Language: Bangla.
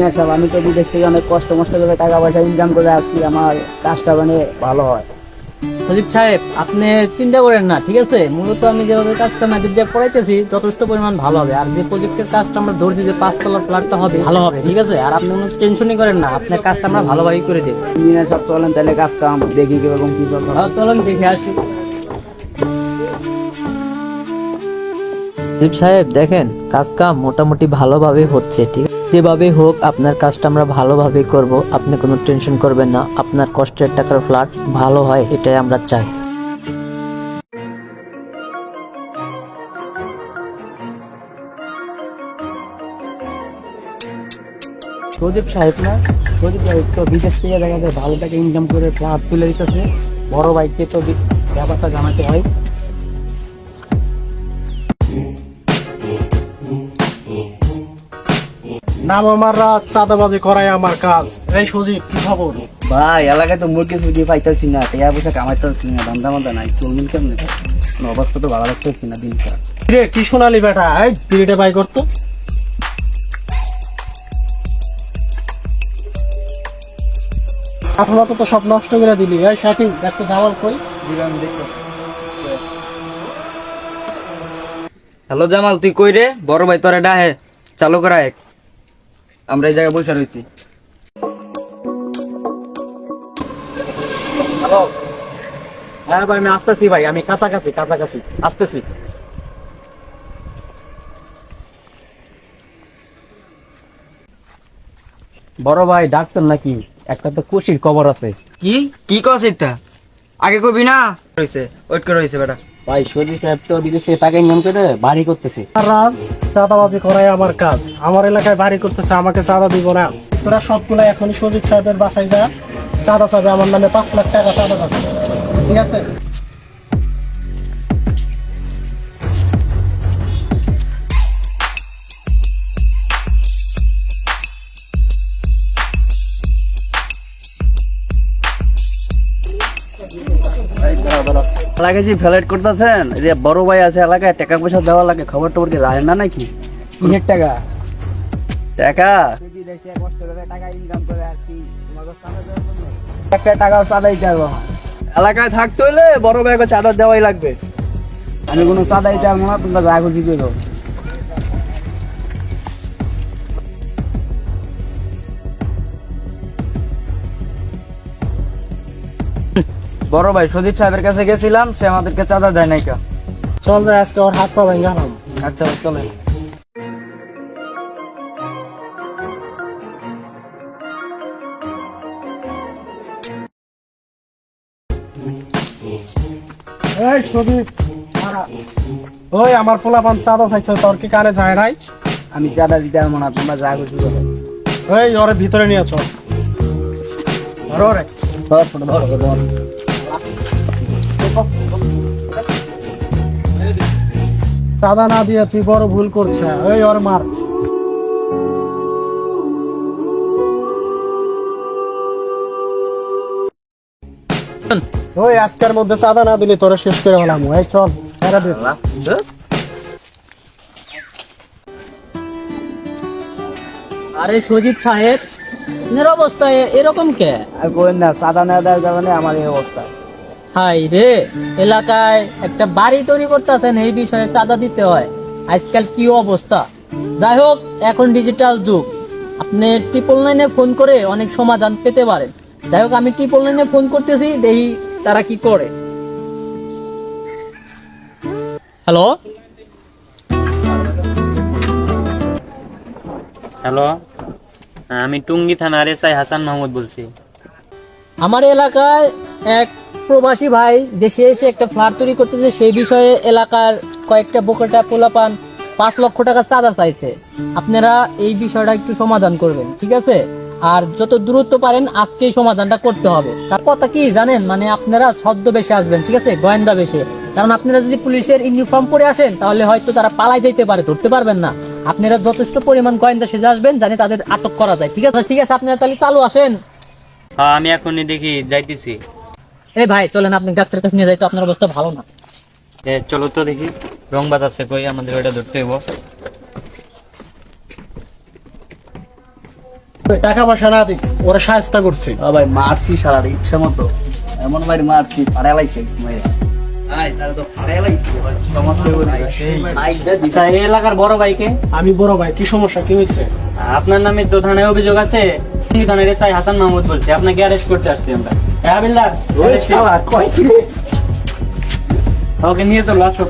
না সব আমি তো বিদেশ থেকে অনেক কষ্ট মষ্ট করে টাকা পয়সা ইনকাম করে আসছি। আমার কাজটা মানে ভালো হয়। সজিব সাহেব আপনি চিন্তা করেন না ঠিক আছে? মূলত আমি যেভাবে কাজটা দিয়ে করাইতেছি যথেষ্ট পরিমাণ ভালো হবে। আর যে প্রজেক্টের কাজটা আমরা ধরছি যে পাঁচতলার ফ্ল্যাটটা হবে ভালো হবে ঠিক আছে? আর আপনি কোনো টেনশনই করেন না আপনার কাজটা আমরা ভালোভাবেই করে দেবো। সব চলেন তাহলে কাজ কাম দেখি কীরকম কি হয়। চলুন দেখে আসি। সাহেব দেখেন কাজ কাম মোটামুটি ভালোভাবে হচ্ছে ঠিক আছে? যেভাবে হোক আপনার কাজটা আমরা ভালোভাবে করব, আপনি কোনো টেনশন করবেন না। আপনার কষ্টের টাকার ফ্ল্যাট ভালো হয়, এটাই আমরা চাই। প্রদীপ সাহেব না? প্রদীপ সাহেব তো বিদেশ থেকে দেখা যায় ভালো টাকা ইনকাম করে ফ্ল্যাট তুলে দিতেছে। বড় ভাইকে তো ব্যাপারটা জানাতে হয়। নাম আমার রাত চাঁদাবাজি করাই আমার কাজ। এই সুজিব কি খবর? ভাই এলাকায় তো মুরগি ছুটি পাইতেছি না টাকা পয়সা কামাইতেছি না ধান্দা মান্দা নাই চলমিল কেমনে? অবস্থা তো ভালো লাগতেছি না দিন খারাপ রে কি শোনালি বেটা? এই বিড়িটা বাই করতো আপনার তো সব নষ্ট করে দিলি। এই শাকিব দেখতো জামাল কই। হ্যালো জামাল তুই কই রে? বড় ভাই তোরে ডাহে চালু করা এক আমরা এই জায়গায় বসে রয়েছি। হ্যাঁ ভাই আমি আসতেছি ভাই আমি কাছাকাছি কাছাকাছি আসতেছি। বড় ভাই ডাক্তার নাকি? একটা তো কুশির খবর আছে। কি? কি কস এটা? আগে কবি না? রইছে ওয়েট করে রইছে বেটা। ভাই, শরীর সাহেব তো, বিদেশে টাকা ইনকাম করে বাড়ি করতেছে। রাজ চাঁদাবাজি করাই আমার কাজ। আমার এলাকায় বাড়ি করতেছে, আমাকে চাঁদা দিব না। তোরা সবগুলো এখনই সজীব সাহেবের বাসায় যা। চাঁদা চাবে, আমার নামে পাঁচ লাখ টাকা চাঁদা চাবে ঠিক আছে? এলাকায় যে ফ্ল্যাট করতেছেন যে বড় ভাই আছে এলাকায় টাকা পয়সা দেওয়া লাগে খবর টবর কি রাখেন না নাকি? কিসের টাকা? টাকা? একটা টাকাও চাঁদাই চাইব এলাকায় থাকতে হলে বড় ভাইকে চাঁদা দেওয়াই লাগবে। আমি কোনো চাঁদাই চাইব না তোমরা যা খুশি করো। বড় ভাই সুদীপ সাহেবের কাছে গেছিলাম সে আমাদেরকে চাঁদা দেয় নাই কা। চল রে আজকে ওর হাত পা ভেঙে আচ্ছা চলে এই সুদীপ ওই আমার পোলাপান চাঁদা খাইছে তোর কি কানে যায় নাই? আমি চাঁদা দিতে পারব না তোমরা যা করো। ওরে ভিতরে নিয়ে চল। ধরো রে ধর, ধর, ধর, ধর। চাঁদা না দিয়ে তুই বড় ভুল করছে ওই ওর মার। ওই আজকের মধ্যে চাঁদা না দিলে তোরা শেষ করে হলাম এই চল ছেড়ে দে। আরে সজিব সাহেব আপনার অবস্থা এরকম কে? আর কোয়েন না চাঁদা না দেওয়ার কারণে আমার এই অবস্থা। হাই রে এলাকায় একটা বাড়ি তৈরি করতেছেন এই বিষয়ে চাঁদা দিতে হয়। আজকাল কি অবস্থা? যাই হোক এখন ডিজিটাল যুগ। আপনি ট্রিপল লাইনে ফোন করে অনেক সমাধান পেতে পারেন। যাই হোক আমি ট্রিপল লাইনে ফোন করতেছি দেখি তারা কি করে। হ্যালো? হ্যালো? হ্যাঁ, আমি টুঙ্গি থানার এসআই হাসান মাহমুদ বলছি। আমার এলাকায় এক প্রবাসী ভাই দেশে এসে একটা ফ্ল্যাট তৈরি করতেছে, সেই বিষয়ে এলাকার কয়েকটা বোকাটা পোলাপান পাঁচ লক্ষ টাকা চাঁদা চাইছে। আপনারা এই বিষয়টা একটু সমাধান করবেন, ঠিক আছে? আর যত দূরত্ব পারেন, আজকেই সমাধানটা করতে হবে। তার কথা কি জানেন? মানে আপনারা সদ্য বেশে আসবেন, ঠিক আছে? গোয়েন্দা বেশে কারণ আপনারা যদি পুলিশের ইউনিফর্ম পরে আসেন, তাহলে হয়তো তারা পালাই যাইতে পারে, ধরতে পারবেন না। আপনারা যথেষ্ট পরিমাণ গোয়েন্দা সেজে আসবেন, জানি তাদের আটক করা যায়, ঠিক আছে? ঠিক আছে, আপনারা তাহলে চালু আসেন। হ্যাঁ আমি এখনই দেখি, যাইতেছি। এই ভাই চলেন আপনি ডাক্তারের কাছে নিয়ে যাই তো আপনার অবস্থা ভালো না। চলো তো দেখি। রং বাতাসে কই? আমাদের ওইটা ধরতে হইব। টাকা পয়সা না দিক ওরা সাহায্য করছে। ভাই মারছি সারা ইচ্ছা মতো। এমন ভাই মারছি ফাড়াই লাইছে আচ্ছা এলাকার বড় ভাইকে? আমি বড় ভাই কি সমস্যা কি হয়েছে? আপনার নামে তো থানায় অভিযোগ আছে। থানার এসআই হাসান মাহমুদ বলছে আপনাকে অ্যারেস্ট করতে আসছি আমরা। হ্যাঁ বিল্লার কয় ওকে নিয়ে তো আসো।